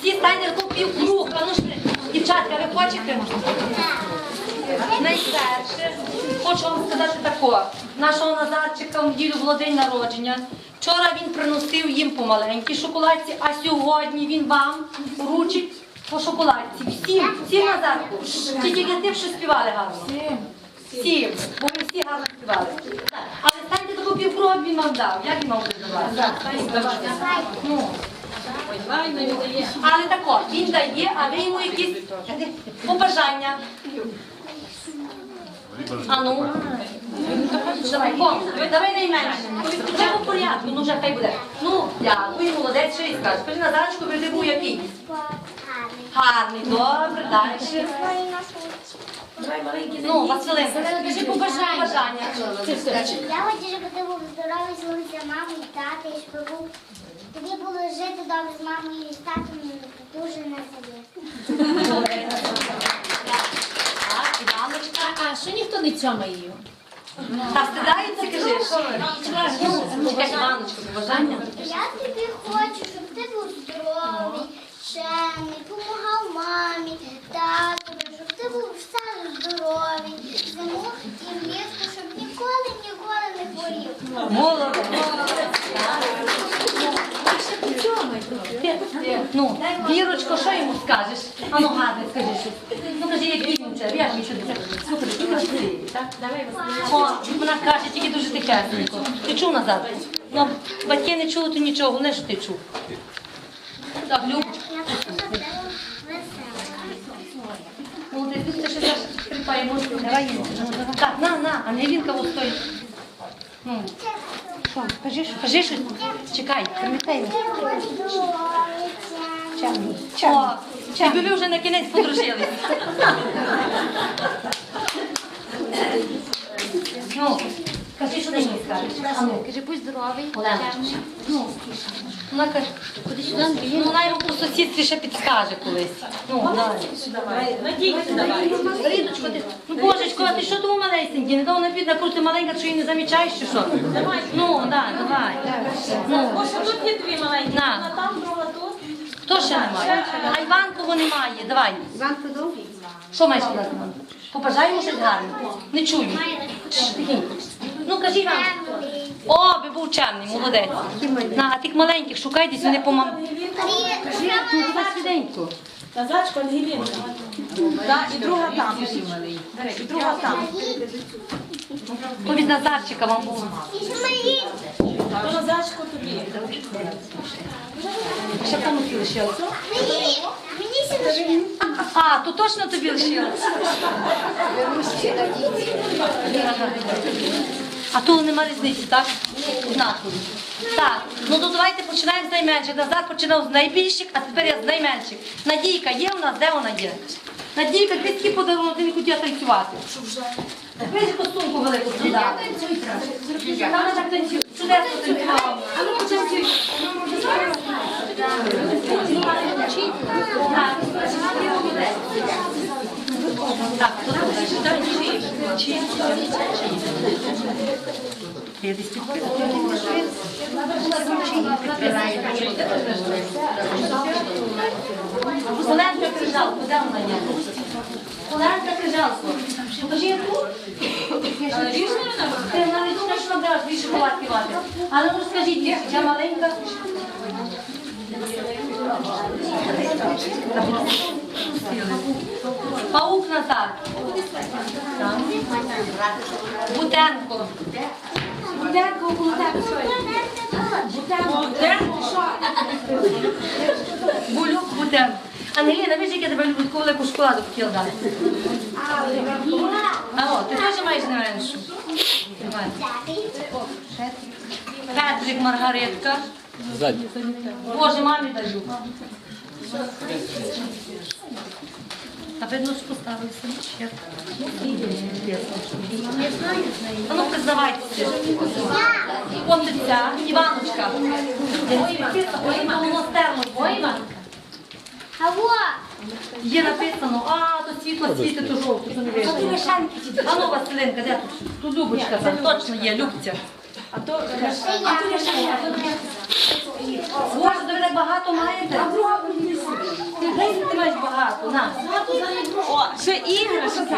Всі станьте таку півкруг. А ну ж, дівчатка, ви хочете? Найперше, хочу вам сказати тако. Нашого Назарчика в неділю було день народження. Вчора він приносив їм по маленькій шоколадці, а сьогодні він вам вручить по шоколадці. Всім, всім Назарку. Тільки для тих, що співали гарно. Всім, бо ви всі гарно співали. Але станьте таку півкруга він вам дав. Як він вам буде давати? Ну. Але тако, він дає, а ви йому якісь побажання. А ну. Давай, ком, давай найменше. Вже по порядку, ну вже хай буде. Ну, дякую, молодець, що і скажеш. Скажи, Назарочку, ти був який? Гарний, добре, далі. Ну, Василинка, скажи побажання. Я хочу, щоб ти був здоровий, маму і тата, і щоб був тобі було жити добре з мамою і з татом і дуже на. Так, Іваночка. А що ніхто не цьомає її? А стидається, кажи, що ви? Ну, чекай, Іваночка, побажання. Я тобі хочу, щоб ти був здоровий, чемний, допомагав мамі, тату, щоб ти був сам здоровий, зиму і влітку, щоб ніколи, ніколи не хворів. Молодець. Ну, Вірочко, що йому скажеш? А ну гарне, скажи щось. Ну кажи, як він вчора, як він сюди. Слухай, ти так? О, вона каже, тільки дуже тихесенько. Ти чув назад? Ну, батьки не чули, то нічого, головне, що ти чув. Так, Люб, Я молодець, ти ще давай їй. Так, на, на, а не він кого стоїть. Ну, що, кажи, кажи щось. Чекай, пам'ятай. Здоровий, чемний. О, чи ви вже на кінець подружились? Ну, кажи, що ти мені скажеш. А ну, Каже, будь здоровий. Олена. Ну, вона каже, куди сюди? Ну, вона йому по сусідстві ще підскаже колись. Ну, давай. Надійте давай. Рідочко, ти, ну, божечко, а ти що тому малесенький? Не того напід накрути маленька, що її не замічаєш, чи що? Ну, да, давай. Ну, тут є дві маленькі. На. Одна там, друга. Хто ще немає? А Іванково немає, давай. Іванко довгий. Що маєш сказати? Іван? Побажай йому щось гарне. Не чую. Тихенько. Ну, кажи Іван. О, би був чемний, молодець. На, а тих маленьких шукай десь вони по мам. Ну, давай швиденько. Назачко, Ангелінка. Да, і друга там. І друга там. То від Назарчика вам був. То Назачко тобі. Ще кому ти лишилося? Мені, мені сюди. А, то точно тобі лишилося? А то нема різниці, так? Однакові. Так, ну то давайте починаємо з найменших. Назад починав з найбільших, а тепер я з найменших. Надійка є у нас, де вона є? Надійка, ти такий подарунок, ти не хотіла танцювати. Ви ж костюмку велику скидали. Там вона так танцює. Чудесно танцювала. А ну танцюй. Так, хто там далі? Я десь Оленка крижалко, де вона є? Оленка крижалко. Покажи яку? Ти навіть думаєш, що нам більше шоколадки мати. Але ну скажіть, я маленька. Паук Назар. Бутенко. Бутенко, Бутенко. Булюк Бутенко. Ангеліна, ви як я тебе люблю, таку велику шоколаду хотіла дати. А о, ти теж маєш не меншу. Петрик, Маргаритка. Боже, мамі даю. А видно, що поставився. Як? А ну признавайтеся. От ця, Іваночка. Ой, воно стерно. Ой, Іванка. Алло, Є написано, а, то світло світи, то жовто, то не видно. А ну, Василинка, де тут? Тут Любочка, там точно є, Любця. А то Боже, ви так багато маєте? Ти ти маєш багато, на. О, ще іграшки.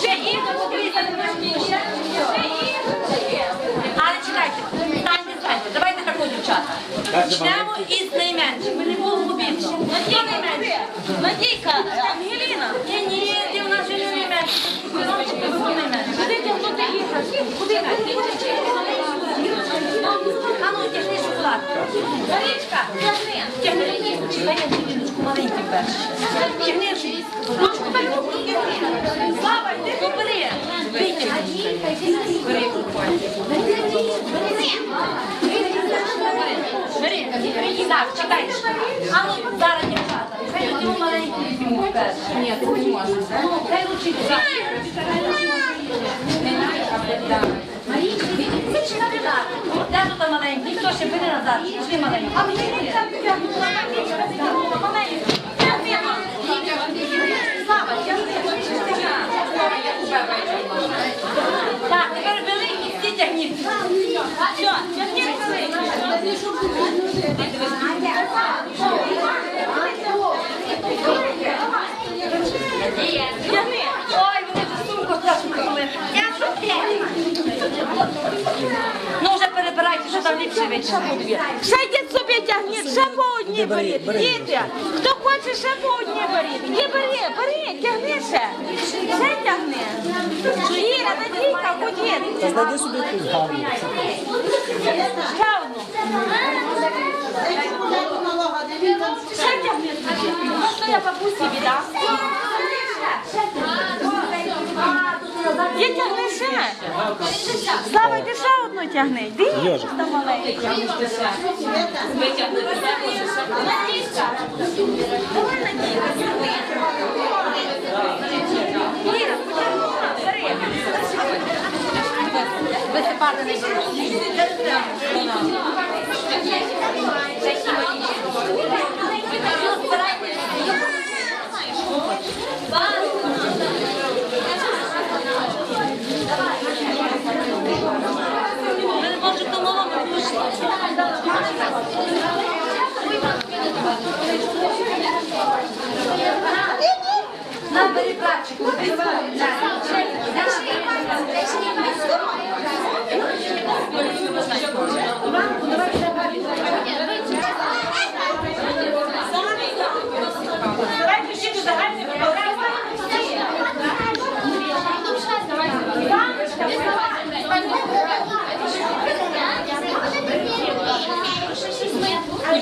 Ще іграшки, Почнемо із найменших, ми не було обідно. Хто найменший? Надійка, Ангеліна. Ні, ні, ти у нас вже не. Ромчик, ти був найменший. Куди тягнути іграшки? Куди тягнути? А ну, тягни шоколад. Марічка, тягни. Тягни іграшки. Дай Ангеліночку маленький перший. Тягни ручку. бери. Слава, йди побери. Бери, буквально. Бери. Бери. Так, чекайте. А ну, зараз, дівчата. Хай йдемо маленький візьмемо перший. Ні, ти не можеш. Ну, хай ручить. Марічка, ти кандидат. Де тут маленький? Хто ще бери назад? Пішли маленький. А мені Так, тепер великий всі тягніть. Все, тягніть. Ой, вони вже сумку страшно коли. Ну вже перебирайте, що там ліпше вийшло. Ще по одній беріть. Діти, хто хоче, ще по одній беріть. Ні, бери, бери, тягни ще. Ще тягни. Іра, Надійка, ходіть. Знайди собі якусь гарну. Ще одну. Ще тягни собі. Просто я бабусі віддам. Є тягни ще. Слава, ти ще одну тягни. Йди, там маленька. Висипати не Ви Набери